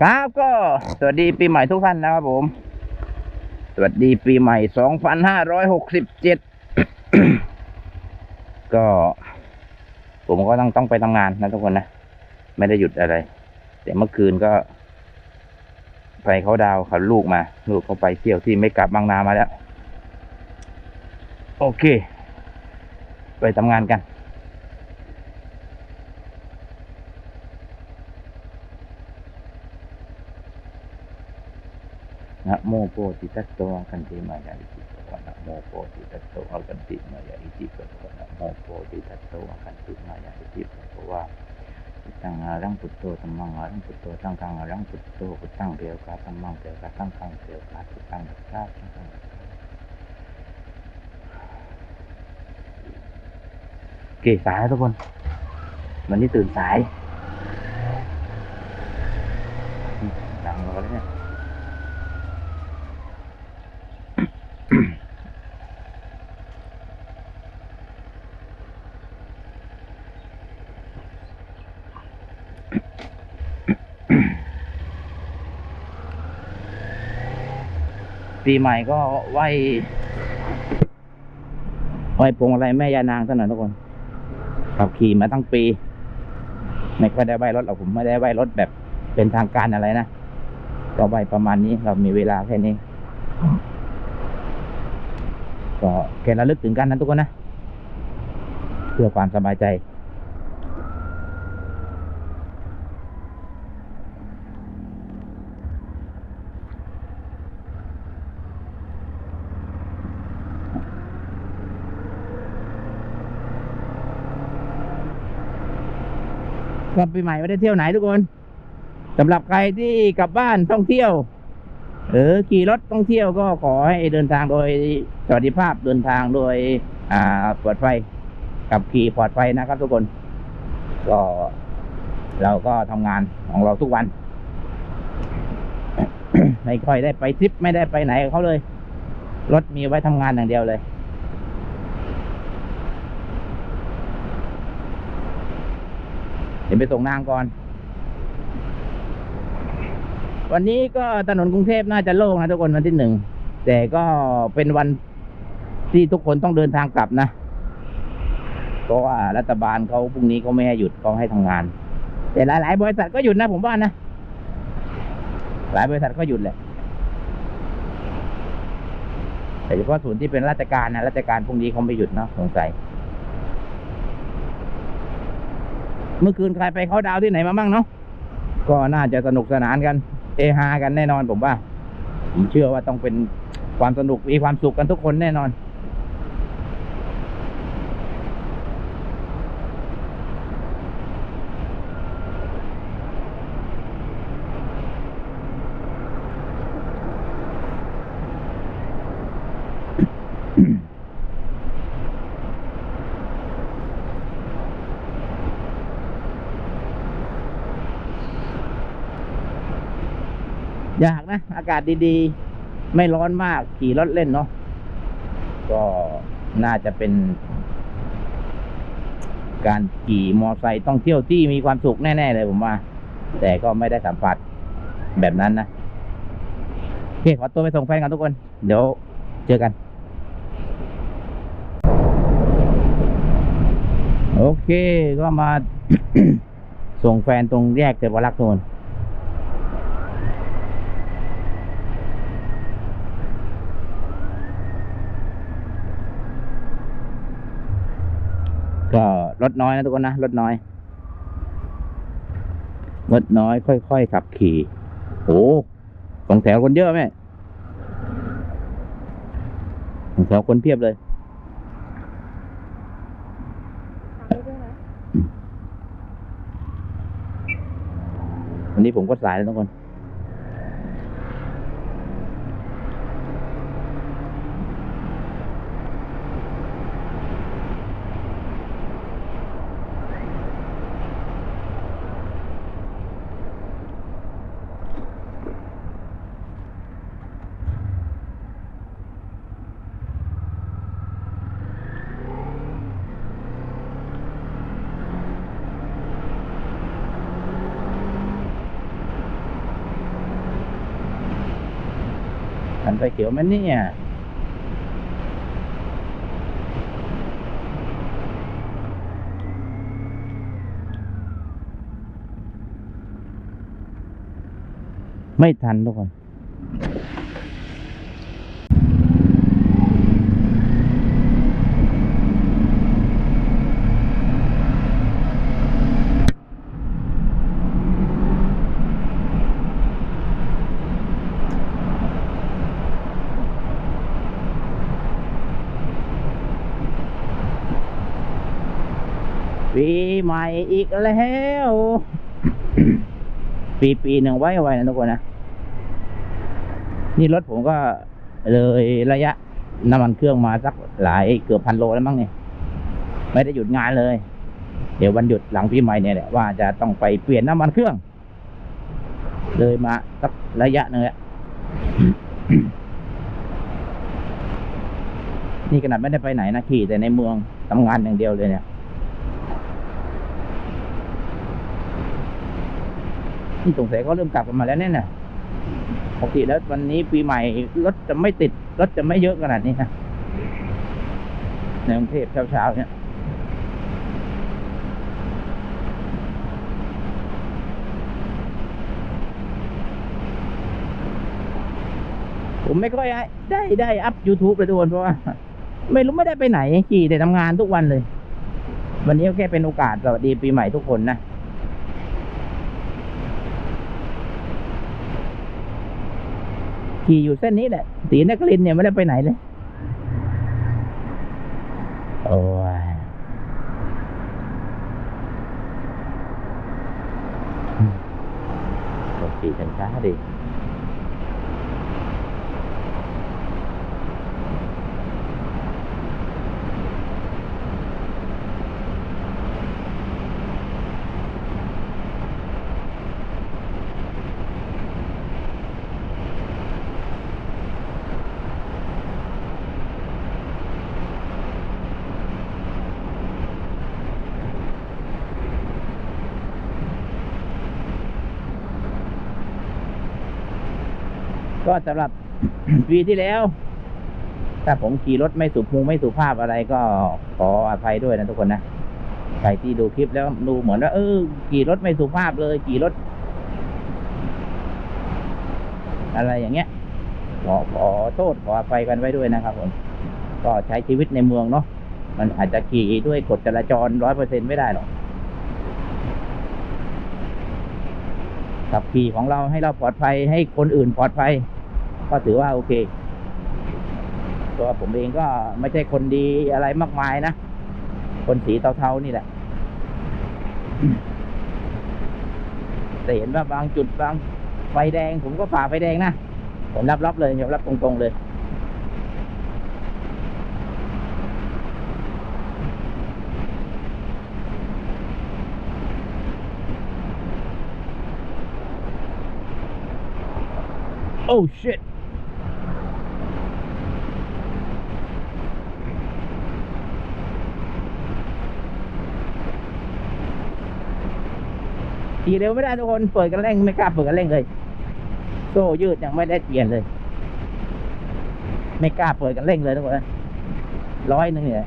ครับก็สวัสดีปีใหม่ทุกท่านนะครับผม สวัสดีปีใหม่สองพันห้าร้อยหกสิบเจ็ดก็ ผมก็ต้องต้องไปทำงานนะทุกคนนะ ไม่ได้หยุดอะไร แต่เมื่อคืนก็ ไปเขาดาวเขาลูกมา ลูกเขาไปเที่ยวที่ไม่กลับบางนามาแล้ว โอเค ไปทำงานกัน นะโมโพธิตัสสะวะคันติมายาอิจิปะวะนะโมโพธิตัสสะวะคันติมายาอิจิปะวะนะโมโพธิตัสสะวะคันติมายาอิจิปะวะพุทธังอารังพุทโธธัมมังอารังพุทโธสังฆังอารังพุทโธพุทธังเดียวกาธัมมังเดียวกาสังฆังเดียวกาพุทธังรักษาสังฆังกาโอเคสายทุกคน วันนี้ตื่นสายดังแล้วเนี่ย ปีใหม่ก็ไหวไหวพวงอะไรแม่ยานางท่านหน่อยทุกคนขับขี่มาตั้งปี ไม่ค่อยได้ไหวรถหรอกผมไม่ได้ไหวรถแบบเป็นทางการอะไรนะก็ไหวประมาณนี้เรามีเวลาแค่นี้ ก็แค่ระลึกถึงกันนะทุกคนนะ เพื่อความสบายใจ ก็ปีใหม่ไม่ได้เที่ยวไหนทุกคนสำหรับใครที่กลับบ้านท่องเที่ยวเออขี่รถท่องเที่ยวก็ขอให้เดินทางโดยสวัสดิภาพเดินทางโดยอ่าปลอดภัยขับขี่ปลอดภัยนะครับทุกคน ก็เราก็ทำงานของเราทุกวัน ไม่ค่อยได้ไปทริปไม่ได้ไปไหนกับเขาเลย รถมีไว้ทำงานอย่างเดียวเลย เดี๋ยวไปส่งนางก่อน วันนี้ก็ถนนกรุงเทพน่าจะโล่งนะทุกคนวันที่หนึ่ง แต่ก็เป็นวันที่ทุกคนต้องเดินทางกลับนะเพราะว่ารัฐบาลเขาพรุ่งนี้เขาไม่ให้หยุดเขาให้ทำงาน แต่หลาย ๆ บริษัทก็หยุดนะผมว่านะ หลายบริษัทก็หยุดแหละแต่เฉพาะส่วนที่เป็นราชการนะราชการพรุ่งนี้เขาไม่หยุดเนาะสงสัย เมื่อคืนใครไปเขาดาวที่ไหนมาบ้างเนาะก็น่าจะสนุกสนานกัน เอฮากันแน่นอนผมว่า ผมเชื่อว่าต้องเป็นความสนุกมีความสุขกันทุกคนแน่นอน อยากนะ อากาศดีๆ ไม่ร้อนมากขี่รถเล่นเนาะก็น่าจะเป็น การขี่มอไซค์ต้องเที่ยวที่มีความสุขแน่ ๆ เลยผมว่า แต่ก็ไม่ได้สัมผัสแบบนั้นนะโอเคขอตัวไปส่งแฟนกันทุกคน เดี๋ยวเจอกัน โอเคก็มา ส่งแฟนตรงแยกเทพรักษ์โทน ก็ลดน้อยนะทุกคนนะลดน้อยลดน้อยค่อยๆขับขี่โอ้สองแถวคนเยอะไหมสองแถวคนเพียบเลยวันนี้ผมก็สายแล้วทุกคนันไฟเขียวไหมันเนี่ย ไม่ทันทุกคน ปีใหม่อีกแล้ว ปีปีหนึ่งไว้ไว้นะทุกคนนะ นี่รถผมก็เลยระยะน้ำมันเครื่องมาสักหลายเกือบพันโลแล้วมั้งเนี่ย ไม่ได้หยุดงานเลย เดี๋ยววันหยุดหลังปีใหม่เนี่ยแหละว่าจะต้องไปเปลี่ยนน้ำมันเครื่อง เลยมาสักระยะหนึ่งแล้วนี่ขนาดไม่ได้ไปไหนนะขี่แต่ในเมืองทำงานอย่างเดียวเลยเนี่ย นี่ สงสัยเขาเริ่มกลับกันมาแล้วเนี่ยนะปกติแล้ววันนี้ปีใหม่รถจะไม่ติดรถจะไม่เยอะขนาดนี้นะในกรุงเทพเช้าๆเนี่ยผมไม่ค่อยได้ได้อัพ YouTube เลยทุกคนเพราะว่า ไม่รู้ไม่ได้ไปไหนขี่แต่ทำงานทุกวันเลย วันนี้ก็แค่เป็นโอกาสสวัสดีปีใหม่ทุกคนนะ ขี่อยู่เส้นนี้แหละสีนักลินเนี่ยไม่ได้ไปไหนเลย โอ้ยขี่ช้าๆดิ ก็สำหรับปีที่แล้ว ถ้าผมขี่รถไม่สุภูไม่สุภาพอะไรก็ขออภัยด้วยนะทุกคนนะใครที่ดูคลิปแล้วดูเหมือนว่าเออขี่รถไม่สุภาพเลยขี่รถ อะไรอย่างเงี้ยขอขอโทษขออภัยกันไว้ด้วยนะครับผมก็ใช้ชีวิตในเมืองเนาะมันอาจจะขี่ด้วยกฎจราจรร้อยเปอร์เซ็นไม่ได้หรอกขับขี่ของเราให้เราปลอดภัยให้คนอื่นปลอดภัย ก็ถือว่าโอเค ตัวผมเองก็ไม่ใช่คนดีอะไรมากมายนะ คนสีเทาๆนี่แหละแต่เห็นว่าบางจุดบางไฟแดง ผมก็ฝ่าไฟแดงนะ ผมรับรับเลยยอมรับตรงๆเลยโอ้ shit ขี่เร็วไม่ได้ทุกคนเปิดกันเร่งไม่กล้าเปิดกันเร่งเลยโซ่ยืดยังไม่ได้เปลี่ยนเลย ไม่กล้าเปิดกันเร่งเลยทุกคนร้อยหนึ่งเนี่ย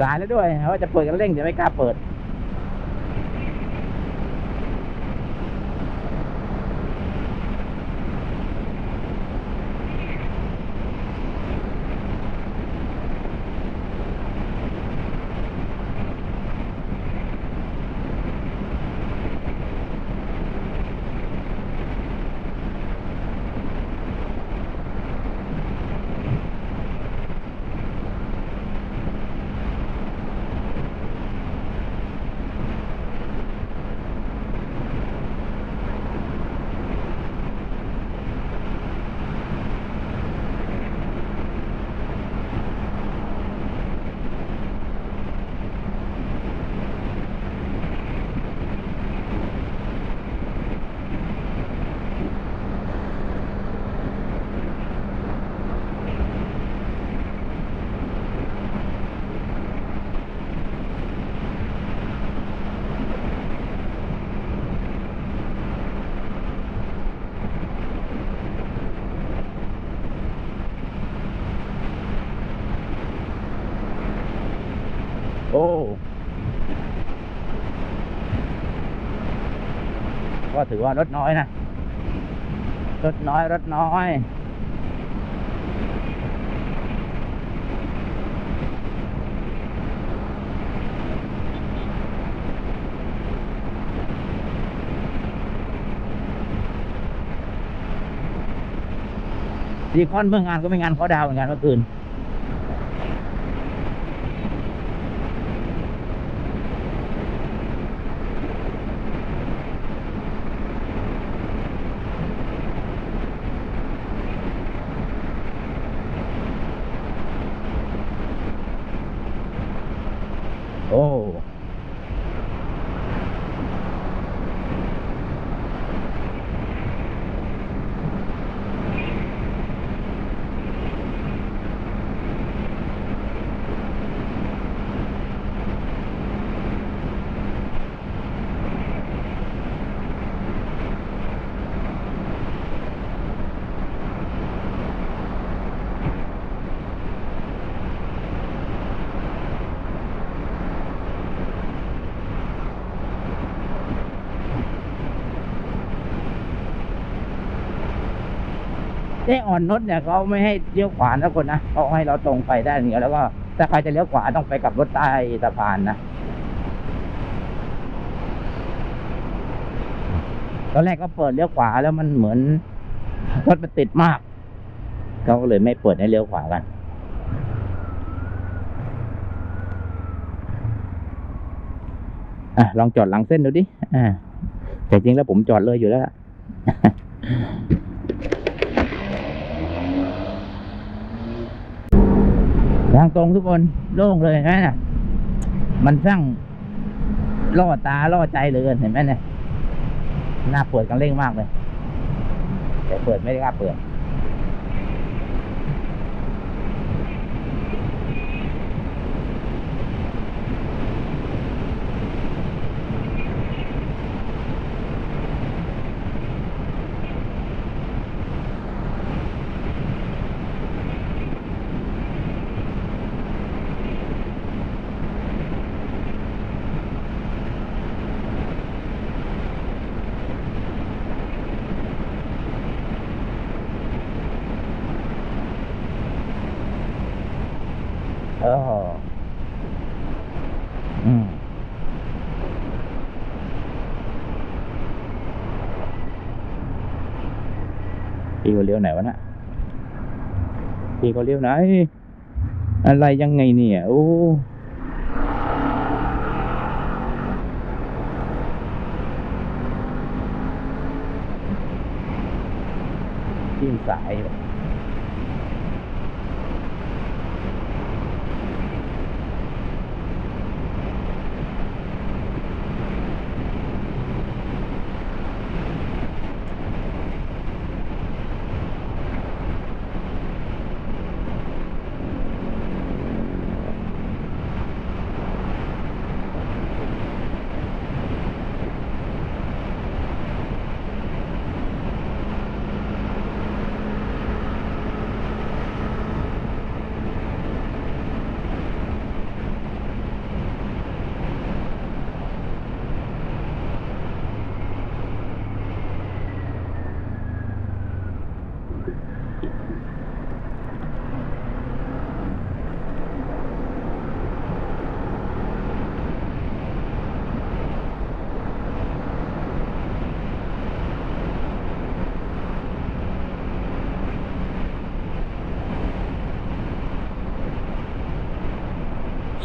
สายแล้วด้วยว่าจะเปิดกันเร่งแต่ไม่กล้าเปิด อ อ้ ก็ถือว่ารถน้อยนะ รถน้อย รถน้อยซีคอนเมื่องานก็ไม่งานเขาดาวเหมือนกันเมื่อคืน โอ้ เจ๊อ่อนนุชเนี่ยเขาไม่ให้เลี้ยวขวานะคนนะเขาให้เราตรงไปได้อย่างเดียวแล้วก็ถ้าใครจะเลี้ยวขวาต้องไปกับรถใต้สะพานนะตอนแรกก็เปิดเลี้ยวขวาแล้วมันเหมือนรถมันติดมากเขาก็เลยไม่เปิดให้เลี้ยวขวากันอะลองจอดหลังเส้นดูดิอ่าแต่จริงแล้วผมจอดเลยอยู่แล้วล่ะ ทางตรงทุกคนโล่งเลยเห็นไหมน่ะ มันสร้างล่อตาล่อใจเหลยเห็นไหมเนี่ยหน้าเปิดกันเร่งมากเลย แต่เปิดไม่ได้กล้าเปิด เออ อืมพี่เขาเลี้ยวไหนวะน่ะพี่เขาเลี้ยวไหน อะไรยังไงเนี่ย โอ้ยิ่งสายเลย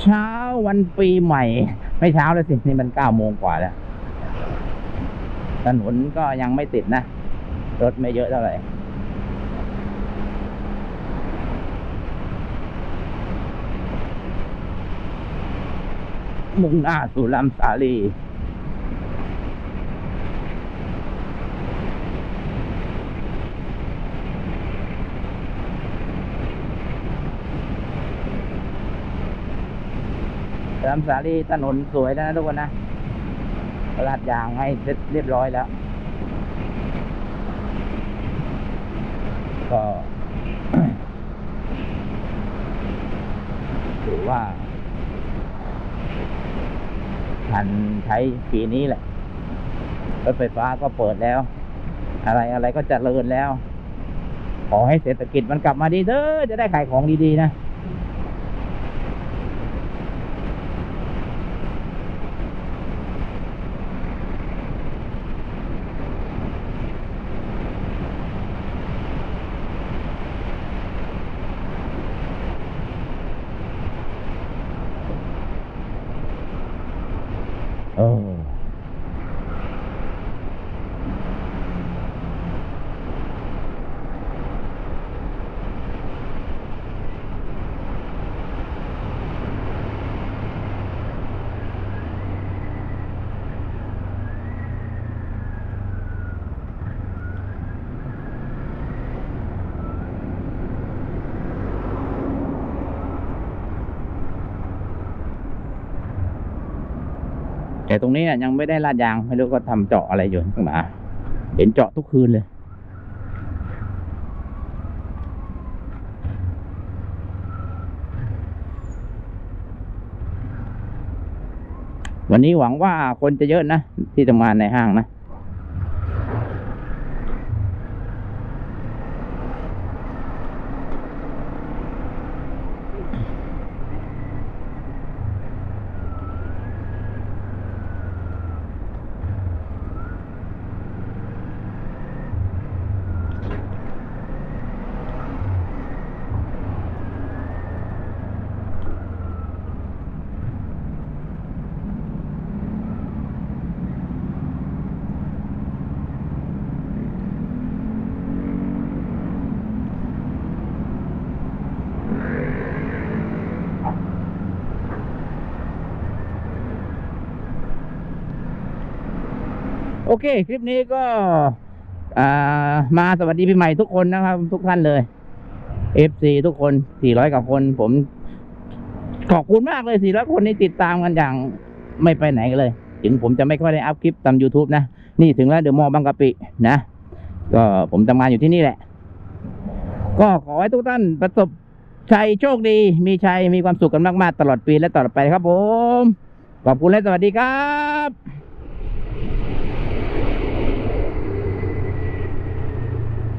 เช้า วันปีใหม่ ไม่เช้าแล้วสิ นี่มันเก้าโมงกว่าแล้วถนนก็ยังไม่ติดนะ รถไม่เยอะเท่าไหร่มุ่งหน้าสู่ลำสาลี ลำสาลีถนนสวยแล้วนะทุกคนนะลาดยางให้เสร็จเรียบร้อยแล้ว ก็ถือว่าทันใช้ปีนี้แหละ รถไฟฟ้าก็เปิดแล้ว อะไรอะไรก็เจริญแล้ว ขอให้เศรษฐกิจมันกลับมาดีเถอะจะได้ขายของดีๆนะ เออ แต่ตรงนี้น่ยยังไม่ได้ลาดยางไม่รู้ก็ทำเจาะอะไรอยู่ข้างหน้าเห็นเจาะทุกคืนเลยวันนี้หวังว่าคนจะเยอะนะ ที่ทำงานในห้างนะ อเค คลิปนี้ก็มาสวัสดีปีใหม่ทุกคนนะครับ ทุกท่านเลย FC ทุกคน 400 กว่าคน ผม ขอบคุณมากเลย 400 คนนี้ติดตามกันอย่างไม่ไปไหนกันเลย ถึงผมจะไม่ค่อยได้อัพคลิปตาม YouTube นะ นี่ถึงแล้วเดอะมอลล์บางกะปินะ ก็ผมทำงานอยู่ที่นี่แหละ ก็ขอให้ทุกท่านประสบชัยโชคดี มีชัย มีความสุขกันมาก ๆ ตลอดปีและตลอดไปครับผม ขอบคุณและสวัสดีครับ